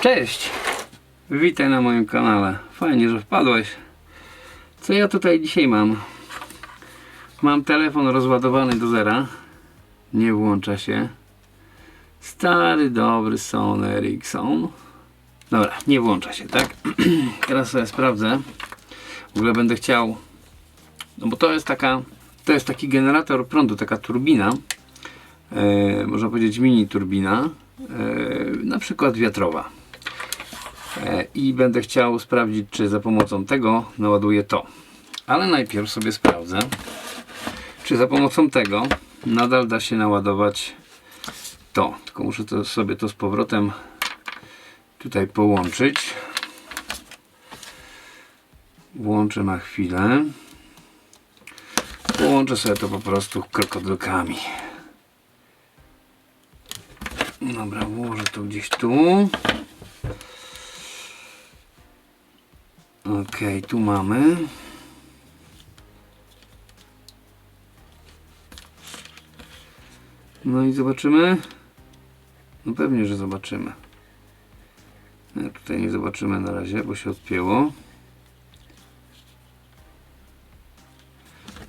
Cześć! Witaj na moim kanale. Fajnie, że wpadłeś. Co ja tutaj dzisiaj mam? Mam telefon rozładowany do zera. Nie włącza się. Stary, dobry Sony Ericsson. Dobra, nie włącza się, tak? Teraz sobie sprawdzę. W ogóle będę chciał. No bo to jest taka. To jest taki generator prądu, taka turbina. E, można powiedzieć mini turbina. E, na przykład wiatrowa. E, I będę chciał sprawdzić, czy za pomocą tego naładuję to. Ale najpierw sobie sprawdzę, czy za pomocą tego nadal da się naładować to. Tylko muszę to sobie to z powrotem tutaj połączyć. Włączę na chwilę. Połączę sobie to po prostu krokodylkami. Dobra, włożę to gdzieś tu. Okej, tu mamy. No i zobaczymy. No pewnie, że zobaczymy. Nie, tutaj nie zobaczymy na razie, bo się odpięło.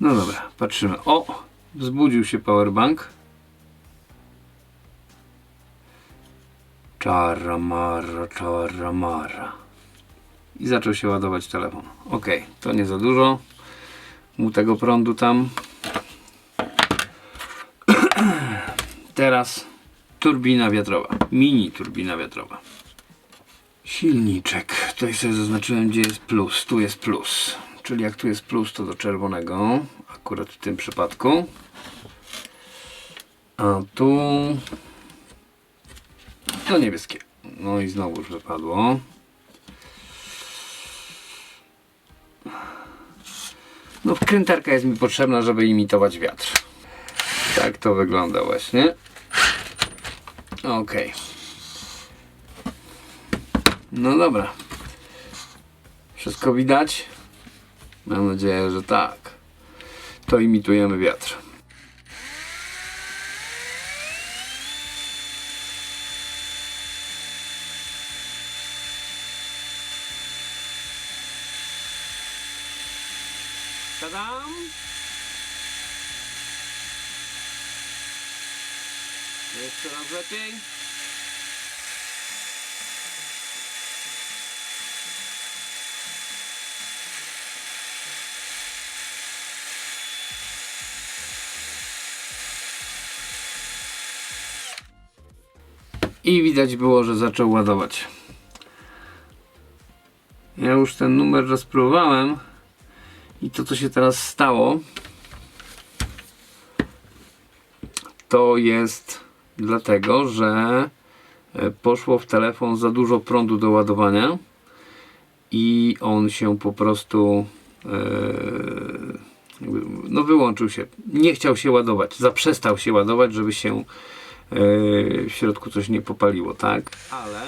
No dobra, patrzymy. O! Wzbudził się powerbank. Czara mara, czara mara. I zaczął się ładować telefon. Ok, to nie za dużo. Mu tego prądu tam. Teraz turbina wiatrowa. Mini turbina wiatrowa. Silniczek. Tutaj sobie zaznaczyłem, gdzie jest plus. Tu jest plus. Czyli jak tu jest plus, to do czerwonego. Akurat w tym przypadku. A tu to niebieskie. No i znowu już wypadło. No wkrętarka jest mi potrzebna, żeby imitować wiatr. Tak to wygląda właśnie. Ok. No dobra. Wszystko widać? Mam nadzieję, że tak. To imitujemy wiatr. Tadam! Jeszcze raz lepiej. I widać było, że zaczął ładować. Ja już ten numer rozpróbowałem. I to, co się teraz stało, to jest dlatego, że e, poszło w telefon za dużo prądu do ładowania i on się po prostu e, no wyłączył się. Nie chciał się ładować, zaprzestał się ładować, żeby się e, w środku coś nie popaliło, tak? Ale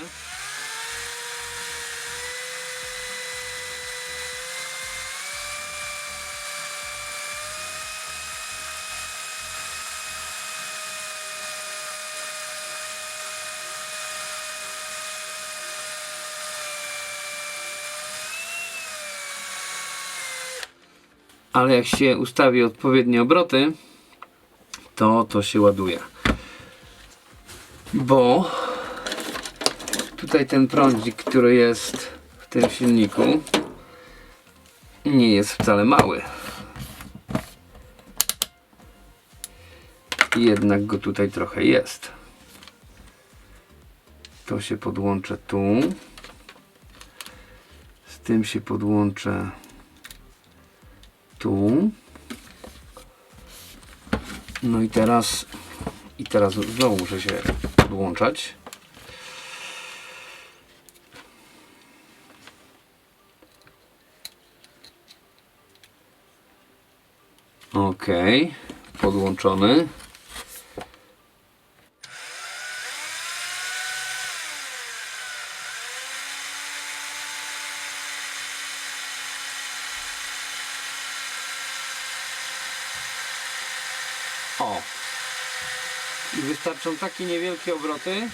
ale jak się ustawi odpowiednie obroty, to to się ładuje. Bo tutaj ten prądzik, który jest w tym silniku, nie jest wcale mały. Jednak go tutaj trochę jest. To się podłączę tu. Z tym się podłączę tu. No i teraz i teraz znowu muszę się podłączać. Ok, podłączony. O. I wystarczą takie niewielkie obroty,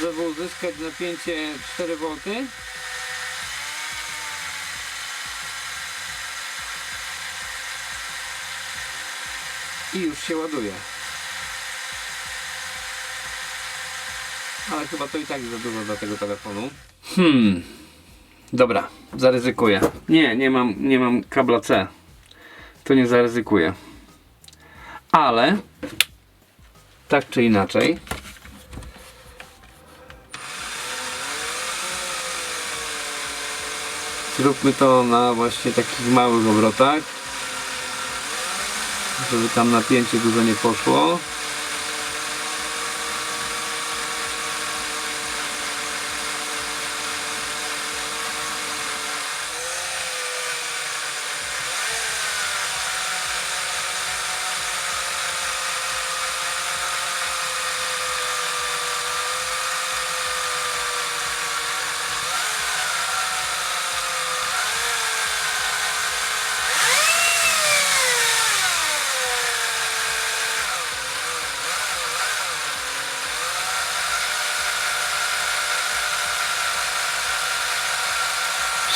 żeby uzyskać napięcie 4V. I już się ładuje. Ale chyba to i tak za dużo dla tego telefonu. Hmm. Dobra, zaryzykuję. Nie, nie mam, nie mam kabla C. To nie zaryzykuję. Ale tak czy inaczej. Zróbmy to na właśnie takich małych obrotach. Żeby tam napięcie dużo nie poszło.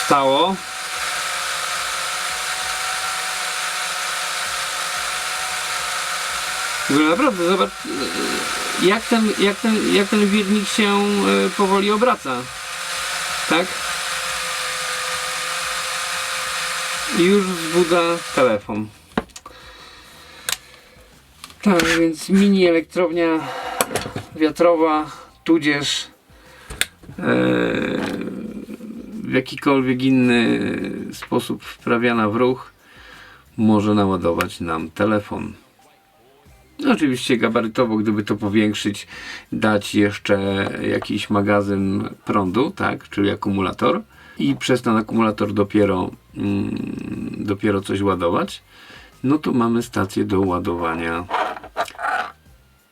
Stało. Naprawdę zobacz jak ten, jak ten, jak ten wirnik się e, powoli obraca. Tak? I już wzbudza telefon. Tak, więc mini elektrownia wiatrowa, tudzież e, w jakikolwiek inny sposób wprawiana w ruch może naładować nam telefon. No, oczywiście gabarytowo, gdyby to powiększyć, dać jeszcze jakiś magazyn prądu, tak, czyli akumulator i przez ten akumulator dopiero, mm, dopiero coś ładować, no to mamy stację do ładowania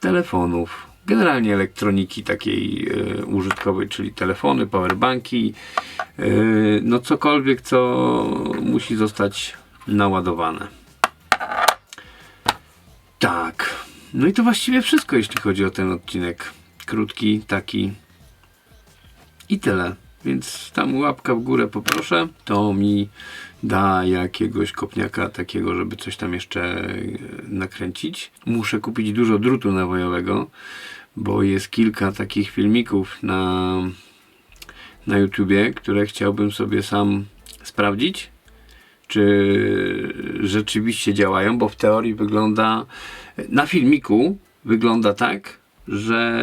telefonów, generalnie elektroniki takiej e, użytkowej, czyli telefony, powerbanki, e, no cokolwiek, co musi zostać naładowane. Tak. No i to właściwie wszystko, jeśli chodzi o ten odcinek. Krótki, taki i tyle. Więc tam łapka w górę poproszę. To mi da jakiegoś kopniaka takiego, żeby coś tam jeszcze e, nakręcić. Muszę kupić dużo drutu nawojowego, bo jest kilka takich filmików na, na YouTubie, które chciałbym sobie sam sprawdzić czy rzeczywiście działają, bo w teorii wygląda, na filmiku wygląda tak, że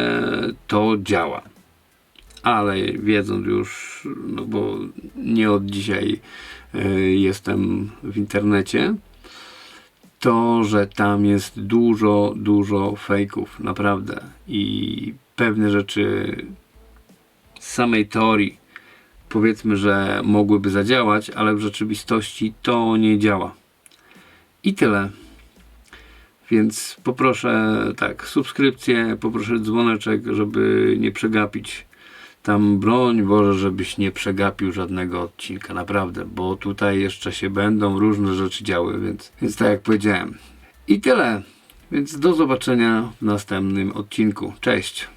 to działa. Ale wiedząc już, no bo nie od dzisiaj e, jestem w internecie, to, że tam jest dużo, dużo fejków, naprawdę. I pewne rzeczy z samej teorii powiedzmy, że mogłyby zadziałać, ale w rzeczywistości to nie działa. I tyle. Więc poproszę tak, subskrypcję, poproszę dzwoneczek, żeby nie przegapić tam broń Boże, żebyś nie przegapił żadnego odcinka, naprawdę, bo tutaj jeszcze się będą różne rzeczy działy, więc, więc tak jak powiedziałem. I tyle. Więc do zobaczenia w następnym odcinku. Cześć.